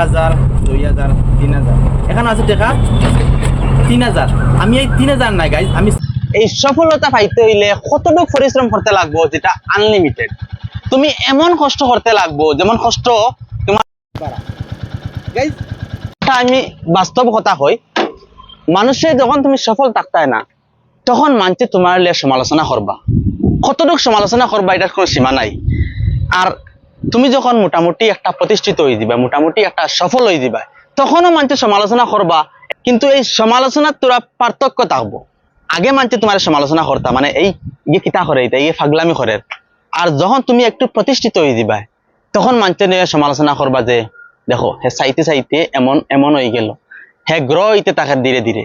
হাজার, দুই হাজার, তিন হাজার। এখানে আছে তিন হাজার। আমি এই তিন হাজার গাইজ আমি এই সফলতা পাইতে হইলে কতটুকু পরিশ্রম করতে লাগবো যেটা আনলিমিটেড তুমি এমন কষ্ট করতে লাগবো, যেমন কষ্ট তোমার আমি বাস্তব কথা কই। মানুষে যখন তুমি সফল থাকতায় না, তখন মানছে তোমার সমালোচনা করবা। কতটুকু সমালোচনা করবা, এটার কোনো সীমা নাই। আর তুমি যখন মোটামুটি একটা প্রতিষ্ঠিত হয়ে দিবা, মোটামুটি একটা সফল হয়ে দিবা, তখনও মানছে সমালোচনা করবা, কিন্তু এই সমালোচনার তোরা পার্থক্য থাকব আগে মানছে তোমার সমালোচনা করতা মানে এই ইয়ে কিতা করে এটা ইয়ে ফাগলামি করে। আর যখন তুমি একটু প্রতিষ্ঠিত হয়ে দিবা, তখন মানছে সমালোচনা করবা যে, দেখো, হে চাইতে চাইতে এমন এমন হয়ে গেল। হে গ্রহ হইতে তাকে ধীরে ধীরে।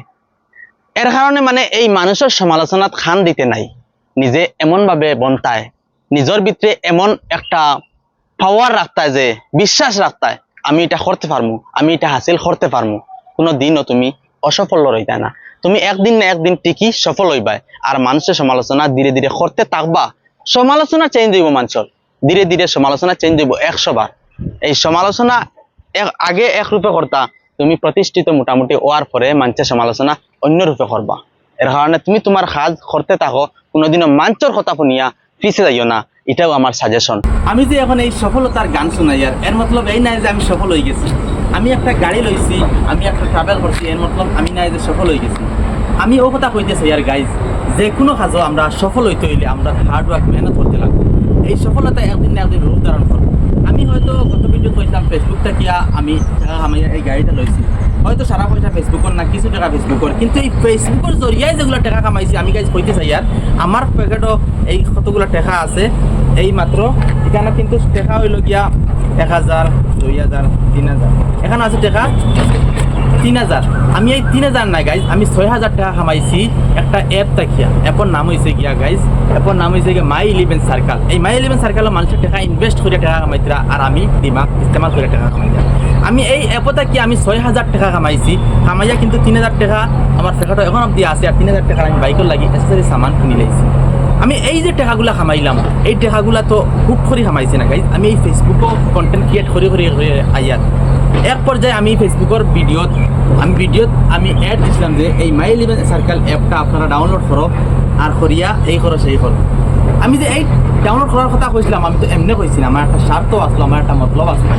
এর কারণে মানে এই মানুষের সমালোচনাত খান দিতে নাই। নিজে এমন ভাবে বন্তায় নিজের ভিতরে এমন একটা পাওয়ার রাখতায় যে, বিশ্বাস রাখতায় আমি এটা করতে পারমু, আমি এটা হাসিল করতে পারমু, কোনো দিনও তুমি অসফল রইতা না। তুমি একদিন না একদিন ঠিকই সফল হইবাই, আর মানুষের সমালোচনা ধীরে ধীরে করতে থাকবা, সমালোচনা চেঞ্জ হইব মানুষের। ধীরে ধীরে সমালোচনা চেঞ্জ হইব একশো বার। এই সমালোচনা এক- আগে এক রূপে করতা, তুমি প্রতিষ্ঠিত মোটামুটি হওয়ার পরে মানুষের সমালোচনা অন্য রূপে করবা। এর কারণে তুমি তোমার কাজ করতে থাকো, কোনোদিনও মঞ্চর কথা শুনিয়া পিছিয়ে যাইও না। এটাও আমার সাজেশন আমি যে এখন এই সফলতার গান শোনাই, আর এর মতলব এই নাই যে আমি সফল হয়ে গেছি। আমি একটা গাড়ি লইছি, আমি একটা ট্রাভেল করছি, এর মতলব আমি নাই যে সফল হয়ে গেছি। আমি ও কথা কইতে চাই আর গাইজ যে কোনো কাজও আমরা সফল হইতে হইলে আমরা হার্ড ওয়ার্ক মেহনত করতে লাগবো। এই সফলতা একদিন না একদিন রূপ ধারণ করব। আমি হয়তো গত ভিডিও ফেসবুকটা কিয়া আমি আমি এই গাড়িটা লইছি হয়তো সারা পয়সা ফেসবুকর না কিছু টাকা ফেসবুকর কিন্তু এই ফেসবুকের জরিয়ায় যেগুলো টাকা কামাইছি, আমি গাইজ কইতে চাই আর আমার পকেটও এই কতগুলো টাকা আছে, এই মাত্র এখানে কিন্তু টাকা হইল গিয়া এক হাজার দুই হাজার তিন হাজার এখানে আছে টাকা? তিন হাজার। আমি এই তিন হাজার নাই গাইজ আমি ছয় হাজার টাকা কামাইছি একটা অ্যাপ তাকিয়া। অ্যাপর নাম হয়েছে গিয়া গাইজ অ্যাপর নাম হয়েছে গিয়া মাই ইলেভেন সার্কেল এই মাই ইলেভেন সার্কেলে মানুষের টাকা ইনভেস্ট করে টাকা কামাইতরা আর আমি দিমাগ ইস্তেমাল করে টাকা কামাইতরা আমি এই অ্যাপটা কি আমি ছয় হাজার টাকা কামাইছি কামাইয়া কিন্তু তিন হাজার টাকা আমার ফেকাটো এখন অব্দি আছে আর তিন হাজার টাকা আমি বাইকের লাগি এসেসারি সামান কিনে লাইছি আমি এই যে টাকাগুলা কামাইলাম এই টাকাগুলা তো খুব করে কামাইছি না গাইজ আমি এই ফেসবুকও কন্টেন্ট ক্রিয়েট করে করে আইয়ার এক পর্যায়ে আমি ফেসবুকের ভিডিওত আমি ভিডিওত আমি অ্যাড দিছিলাম যে এই মাই ইলেভেন সার্কেল অ্যাপটা আপনারা ডাউনলোড করো আর করিয়া এই করো সেই করো আমি যে এই ডাউনলোড করার কথা কইছিলাম আমি তো এমনি কইছিলাম আমার একটা স্বার্থ আসলো আমার একটা মতলব আসলো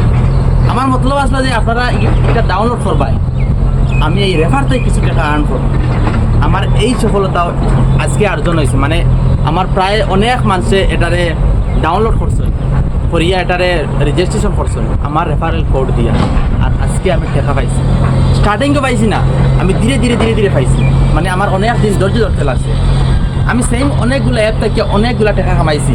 আমার মতলব আসলো যে আপনারা এটা ডাউনলোড করবাই আমি এই রেফার থেকে কিছু টাকা আর্ন করব আমার এই সফলতা আজকে অর্জন হয়েছে মানে আমার প্রায় অনেক মানুষে এটারে ডাউনলোড করছে করিয়া এটারে রেজিস্ট্রেশন করছে আমার রেফারেল কোড দিয়া। আর আজকে আমি টাকা পাইছি। স্টার্টিংও পাইছি না, আমি ধীরে ধীরে ধীরে ধীরে পাইছি। মানে আমার অনেক দিন ধৈর্য ধরতে লাগছে। আমি সেম অনেকগুলো অ্যাপ থেকে অনেকগুলো টাকা কামাইছি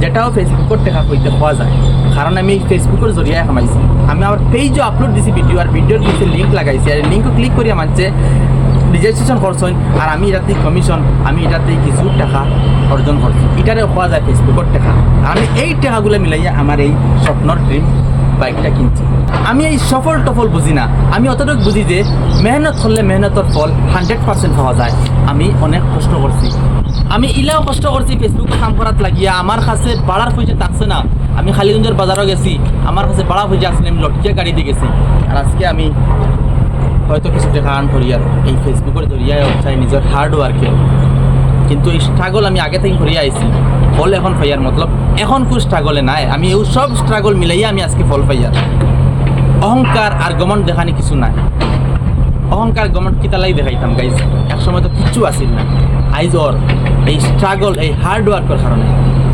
যেটাও ফেসবুকের টাকা কইতে পাওয়া যায়। কারণ আমি ফেসবুকের জরিয়ায় কামাইছি আমি আমার পেজও আপলোড দিছি ভিডিও আর ভিডিওর নিচে লিঙ্ক লাগাইছি। আর লিঙ্কও ক্লিক করিয়া মানছে রেজিস্ট্রেশন করছেন, আর আমি এটাতে কমিশন আমি এটাতে কিছু টাকা অর্জন করছি। এটারে পাওয়া যায় ফেসবুকের টাকা। আমি এই টাকাগুলো মিলাইয়া আমার এই স্বপ্নর ড্রিম বাইকটা কিনছি। আমি এই সফল টফল বুঝি না। আমি অতটুকু বুঝি যে মেহনত করলে মেহনতের ফল হান্ড্রেড পার্সেন্ট পাওয়া যায়। আমি অনেক কষ্ট করছি আমি ইলাও কষ্ট করছি ফেসবুকে কাম করাত লাগিয়া। আমার কাছে বাড়ার পয়সা থাকছে না। আমি খালিগঞ্জের বাজারও গেছি। আমার কাছে বাড়া পয়সা আসলে আমি লটকিয়া গাড়ি দিয়ে গেছি। আর আজকে আমি হয়তো কিছু টাকা আর্ন করি আর এই ফেসবুকের জরিয়ায় চাই নিজের হার্ড ওয়ার্কে কিন্তু এই স্ট্রাগল আমি আগে থেকে করিয়া আইছি ফল এখন পাইয়ার মতলব। এখন কোন স্ট্রাগলে নাই। আমি এই সব স্ট্রাগল মিলাইয়া আমি আজকে ফল পাইয়ার। অহংকার আর গমন দেখানি কিছু নাই। অহংকার গমন কিতালাই দেখাইতাম গাইজ এক সময় তো কিচ্ছু আসিল না। আইজ ওর এই স্ট্রাগল এই হার্ড ওয়ার্কের কারণে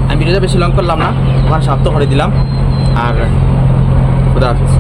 আমি ভিডিওটা বেশি লং করলাম না। ওখানে সমাপ্ত করে দিলাম। আর খুদা হাফিজ।